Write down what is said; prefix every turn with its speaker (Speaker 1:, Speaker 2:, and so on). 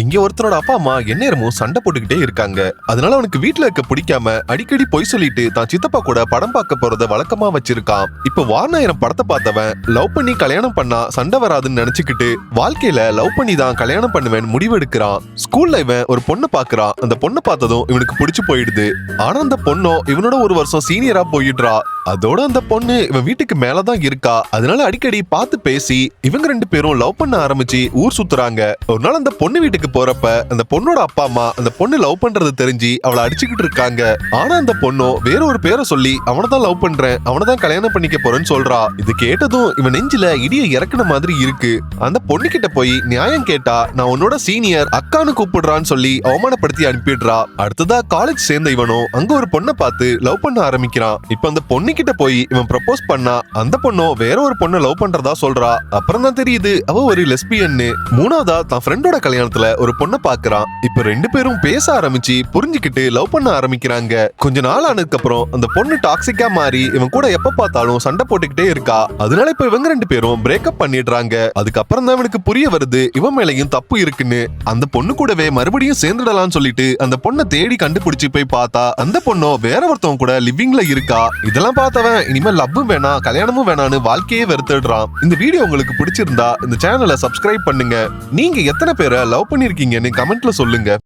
Speaker 1: இங்க ஒருத்தனோட அப்பா அம்மா எந்நேரமும் சண்டை போட்டுக்கிட்டே இருக்காங்க. அதனால அவனுக்கு வீட்டுல இருக்க பிடிக்காம அடிக்கடி பொய் சொல்லிட்டு தான் சித்தப்பா கூட படம் பார்க்க போறத வழக்கமா வச்சிருக்கான். இப்ப வாரணாயிரம் படத்தை பார்த்தவன் லவ் பண்ணி கல்யாணம் பண்ணா சண்டை வராதுன்னு நினைச்சுக்கிட்டு வாழ்க்கையில லவ் பண்ணி தான் கல்யாணம் பண்ணுவேன் முடிவெடுக்கிறான். ஸ்கூல்ல இவன் ஒரு பொண்ணை பாக்குறான் அந்த பொண்ணை பார்த்ததும் இவனுக்கு பிடிச்சு போயிடுது. ஆனா அந்த பொண்ணும் இவனோட ஒரு வருஷம் சீனியரா போயிடுறா. அதோட அந்த பொண்ணு இவன் வீட்டுக்கு மேலதான் இருக்கா. அதனால அடிக்கடி பார்த்து பேசி இவங்க ரெண்டு பேரும் லவ் பண்ண ஆரம்பிச்சு ஊர் சுத்துறாங்க. ஒரு நாள் அந்த பொண்ணு வீட்டுக்கு போறப்ப அந்த பொண்ணோட அப்பா அம்மா அந்த பொண்ணு லவ் பண்றது தெரிஞ்சு அவளை அடிச்சுக்கிட்டு இருக்காங்க. ஆனா அந்த பொண்ணும் வேற ஒரு பேரை சொல்லி அவனை தான் லவ் பண்றேன் அவனை தான் கல்யாணம் பண்ணிக்க போறேன்னு சொல்றா. இது கேட்டதும் இவன் நெஞ்சில இடிய இறக்குன மாதிரி இருக்கு. அந்த பொண்ணு கிட்ட போய் நியாயம் கேட்டா நான் உன்னோட சீனியர் அக்கான்னு கூப்பிடுறான்னு சொல்லி அவமானப்படுத்தி அனுப்பிடுறா. அடுத்ததா காலேஜ் சேர்ந்த இவனும் அங்க ஒரு பொண்ணை பார்த்து லவ் பண்ண ஆரம்பிக்கிறான். இப்ப அந்த பொண்ணு கிட்ட போய் இவன் ப்ரப்போஸ் பண்ணா அந்த பொண்ணும் வேற ஒரு பொண்ணை லவ் பண்றதா சொல்றா. அப்புறம் தான் தெரியுது அவ ஒரு லெஸ்பியன்னு மூணாவதா தான் ஃப்ரெண்டோட கல்யாணத்துல ஒரு பொண்ணை பாக்குறான். இப்ப ரெண்டு பேரும் பேச ஆரம்பிச்சு புரிஞ்சுக்கிட்டு லவ் பண்ண ஆரம்பிக்கிறாங்க. கொஞ்ச நாள் ஆனதுக்கு அப்புறம் அந்த பொண்ணு டாக்ஸிக்கா மாறி இவன் கூட எப்ப பார்த்தாலும் சண்டை போட்டுக்கிட்டே இருக்கா. அதனால இப்ப இவங்க ரெண்டு பேரும் பிரேக்கப் பண்ணிடுறாங்க. அதுக்கப்புறம் தான் இவனுக்கு புரிய வருது இவன் மேலயும் தப்பு இருக்குன்னு. அந்த பொண்ணு கூடவே மறுபடியும் சேர்ந்துடலாம்னு சொல்லிட்டு அந்த பொண்ணை தேடி கண்டுபிடிச்சு போய் பார்த்தா அந்த பொண்ணும் வேற ஒருத்தவங்க கூட லிவிங்ல இருக்கா. இதெல்லாம் பார்த்தவன் இனிமேல் லவ்வும் வேணாம் கல்யாணமும் வேணான்னு வாழ்க்கையே வெறுத்துடுறான். இந்த வீடியோ உங்களுக்கு பிடிச்சிருந்தா இந்த சேனலை சப்ஸ்கிரைப் பண்ணுங்க. நீங்க எத்தனை பேரை லவ் பண்ணிருக்கீங்கன்னு கமெண்ட்ல சொல்லுங்க.